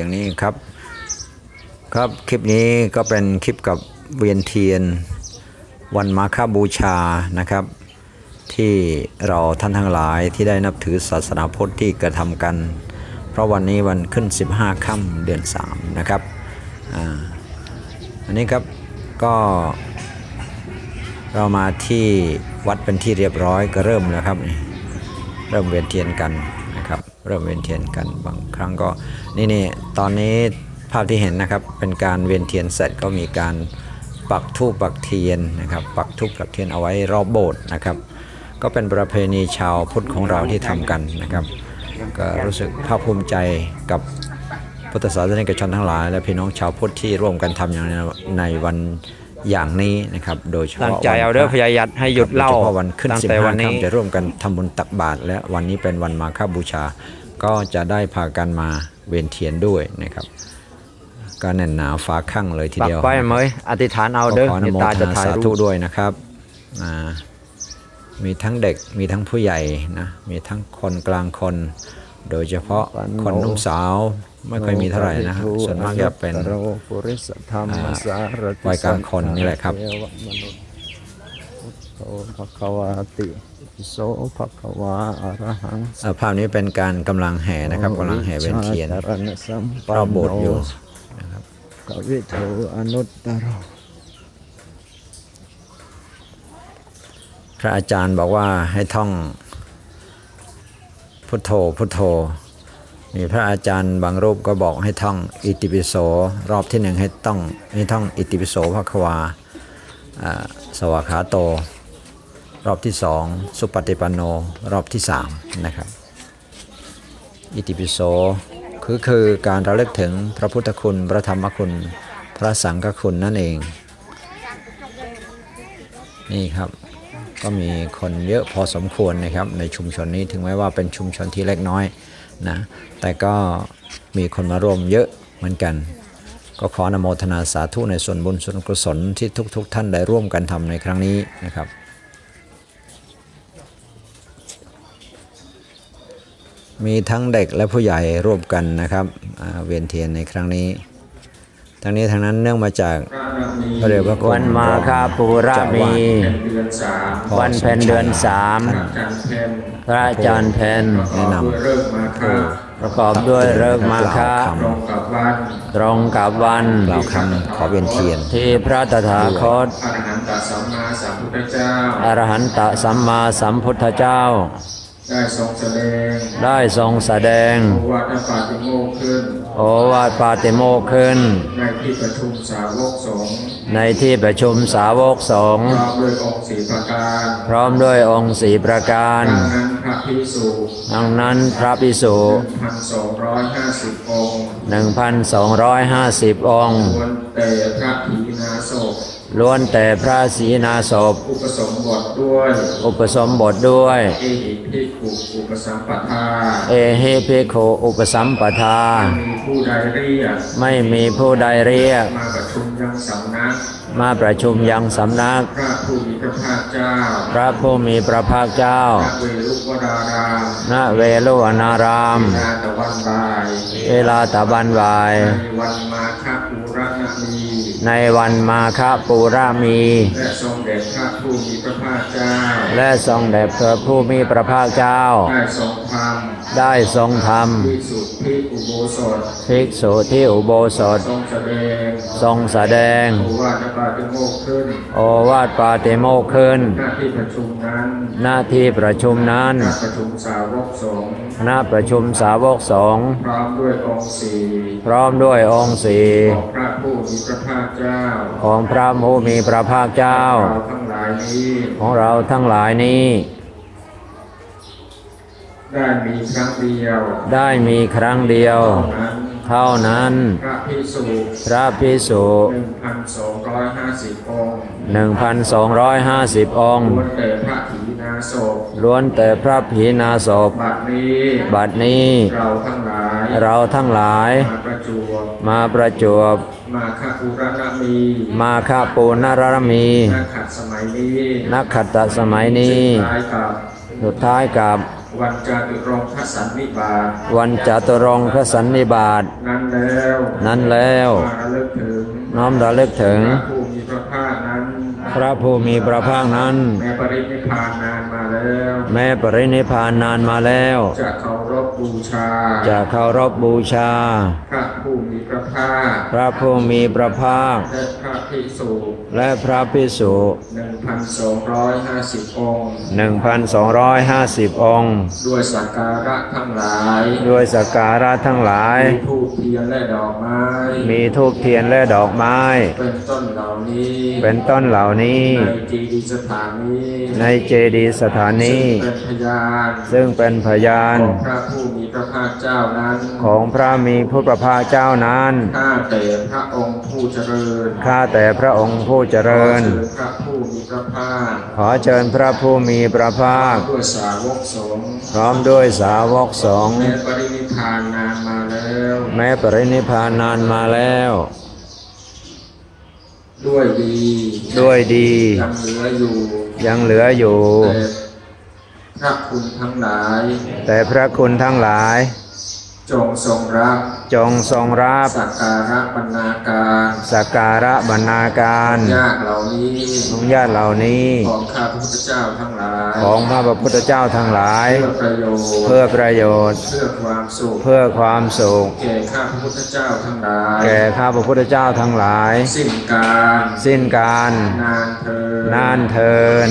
อย่างนี้ครับ ครับคลิปนี้ก็เป็นคลิปกับเวียนเทียน วันมาฆบูชานะครับ ที่เราท่านทั้งหลายที่ได้นับถือศาสนาพุทธที่กระทำกัน เพราะวันนี้วันขึ้น 15ค่ำเดือน 3 นะครับอ่าอันนี้ครับก็เรามาที่วัดเป็นที่เรียบร้อยก็เริ่มแล้วครับ เริ่มเวียนเทียนกันนะครับ เริ่มเวียนเทียนกันบางครั้งก็นี่นี่ตอนนี้ภาพที่เห็นนะครับเป็นการเวียนเทียนเสร็จก็มีการปักธูปปักเทียนนะครับ ปักธูปปักเทียนเอาไว้รอบโบสถ์นะครับ ก็เป็นประเพณีชาวพุทธของเราที่ทำกันนะครับ ก็รู้สึกภาคภูมิใจกับพุทธศาสนิกชนทั้งหลาย และพี่น้องชาวพุทธที่ร่วมกันทำอย่างในในวันอย่างนี้นะครับ โดยเฉตั้งพาะใจวันเอาเด้อพพระยายัดให้หยุดเล่าโฉพาะวันขึ้นตั้งสิบแต่ห้าวันนี้ค่ำจะร่วมกันทำบุญตักบาตรและวันนี้เป็นวันมาฆบูชา ก็จะได้พากันมาเวียนเทียนด้วยนะครับ ก็แน่นหนาฟ้าข้างเลยทีปักเดียวไปไหมอธิษฐานเอาก็เด้อขออนุเดี๋ยวโมตาทจะนาถ่ายสารูธุปด้วยนะครับอ่ามีทั้งเด็กมีทั้งผู้ใหญ่นะมีทั้งคนกลางคน โดยเฉพาะคนหนุ่มสาวไม่ค่อยมีเท่าไหร่นะฮะส่วนมากจะเป็นโรปุริสธรรมสารติวัยกลางคนนี่แหละครับ เทวมนุษย์พุท โธภควาติอิโสภควาอรหังเอ่อภาพนี้เป็นการกำลังแห่นะครับกำลังแห่เวียนเทียนชาตรณสัมปันรอบโบสถ์อยู่กวิโทอนุตตรโร พระอาจารย์บอกว่าให้ท่องพุทโธพุทโธมีพระอาจารย์บางรูปก็บอกให้ท่องอิติปิโสรอบที่หนึ่งให้ต้องให้ท่องอิติปิโสภควาอ่าสวากขาโต รอบที่สองสุปฏิปันโนรอบที่สามนะครับอิติปิโสคือคือการระลึกถึงพระพุทธคุณ พระธรรมคุณ พระสังฆคุณนั่นเอง นี่ครับก็มีคนเยอะพอสมควรนะครับ ในชุมชนนี้ถึงแม้ว่าเป็นชุมชนที่เล็กน้อยนะแต่ก็มีคนมาร่วมเยอะเหมือนกัน ก็ขออนโมทนาสาธุในส่วนบุญส่วนกุศลที่ทุกๆทท่านได้ร่วมกันทำในครั้งนี้นะครับ มีทั้งเด็กและผู้ใหญ่ร่วมกันนะครับอ่าเวียนเทียนในครั้งนี้ ทั้งนี้ทั้งนั้นเนื่องมาจากพระเดชพระคุณวันมาคาปูระเจ้ามีวาดวันเพ็ญเดือนสามพระอาจารย์เพนแนะนเริ่มมาครับประกอบด้วยเลิกษ์มาคะกล่าวคตรงกับวันตรงกับวันำกล่าวคำขอเวียนเทียน ที่พระตถาคตอรหันตสัมมาสัมพุทธเจ้า อรหันตสัมมาสัมพุทธเจ้าได้ทรงแสดงได้ทรงแสดง โอวาทปาติโมกข์ขึ้น โอวาทปาติโมกข์ขึ้น ในที่ประชุมสาวกสงฆ์ในที่ประชุมสาวกสงฆ์พร้อมด้วยองค์สีประการ พร้อมด้วยองค์สีประการดังนั้นพระพิสุดังนั้นพระพิสุพันสองร้อยห้าสิบองค์1,250 องค์ล้วนแต่พระถีนาศพ ล้วนแต่พระศรีนาศพ อุปสมบทด้วย อุปสมบทด้วย เอหิภิกขุอุปสัมปทา เอเฮพิโคอุปสัมปทามีผู้ใดเรียก ไม่มีผู้ใดเรียก มาประชุมยังสำนัก มาประชุมยังสำนัก พระผู้มีพระภาคเจ้า พระผู้มีพระภาคเจ้าพระเวรุวรารามณเวลุวนาราม นาตะวันบาย เวลาตะบันวาย ในวันมาฆปู รณมี ในวันมาฆปูรามี และทรงเด็จพระผู้มีพระภาคเจ้า และทรงเด็จพระผู้มีพระภาคเจ้าได้ทรงธรรม ได้ทรงธรรมที่สุดที่อุโบสถภิกษุที่อุโบสถ ทรงแสดงทรงแสดง โอวาทปาติโมกข์ขึ้นโอวาทปาติโมกข์ขึ้น หน้าที่ประชุมนั้นหน้าที่ประชุมนั้นณประชุมสาวกสงฆ์ณประชุมสาวกสงฆ์พร้อมด้วยองค์สี่พร้อมด้วยองค์สี่ของพระผู้มีพระภาคเจ้าของพระผู้มีพระภาคเจ้า เราทั้งหลายนี้ ของเราทั้งหลายนี้ ได้มีครั้งเดียว ได้มีครั้งเดียวเท่านั้นเท่านั้น พระพิสุพระพิสุหนึ่งพันสองร้อยห้าสิบองค์1,250องค์ล้วนแต่พระถีนาศพล้วนแต่พระผีนาศพบัดนี้บัดนี้ เราทั้งหลายเราทั้งหลาย มาประจวบมาประจวบ มาคภูรณมีมาคาปูนารมี นักขัดสมัยนี้นักขัตตสมัยนี้ซึ่งคล้ายกับสุดท้ายกับพ วันจาตุรงคสันนิบาตวันจตุรงคสันนิบาตนั้นแล้ว นั้นแล้วมาระลึกถึงน้อมระลึกถึงพระผู้มีพระภาคนั้นพระผู้มีพระภาคนั้น แม้ปรินิพพานนานมาแล้ว แม้ปรินิพพานนานมาแล้ว จะเคารพบูชา จะเคารพบูชา พระผู้มีพระภาค พระผู้มีพระภาค และพระภิกษุและพระพิสุ1,250องค์1,250องค์ด้วยสักการะทั้งหลาย ด้วยสักการะทั้งหลาย มีทูปเทียนและดอกไม้ มีทูบเทียนและดอกไม้ เป็นต้นเหล่านี้ เป็นต้นเหล่านี้ ในจีดีสถานนี้ ในเจดีย์สถานนี้ซึ่งเป็นพยาน ซึ่งเป็นพยาน ของพระผู้มีพระภาคเจ้านั้น ของพระมีผู้ประภาคเจ้านั้น ข้าแต่พระองค์ผู้เจริญ ข้าแต่พระองค์ผู้เจริญ ขอเชิญพระผู้มีพระภาค ขอเชิญพระผู้มีพระภาค ด้วยสาวกสงฆ์พร้อมด้วยสาวกสงฆ์แม้ปรินิพพานนานมาแล้ว แม้ปรินิพพานนานมาแล้ว ด้วยดีด้วยดียังเหลืออยู่ยังเหลืออยู่แต่พระคุณทั้งหลาย แต่พระคุณทั้งหลาย จงทรงรับ จงทรงรับสักการะบรรณาการ สักการะบรรณาการญาติเหล่านี้ของญาติเหล่านี้ ของข้าพระพุทธเจ้าทั้งหลายของพระพุทธเจ้าทั้งหลาย เพื่อประโยชน์เพื่อประโยชน์ เพื่อความสุขเพื่อความสุขแก่ข้าพระพุทธเจ้าทั้งหลาย แก่ข้าพระพุทธเจ้าทั้งหลาย สิ้นการ สิ้นการ นานเธอญนานเทิน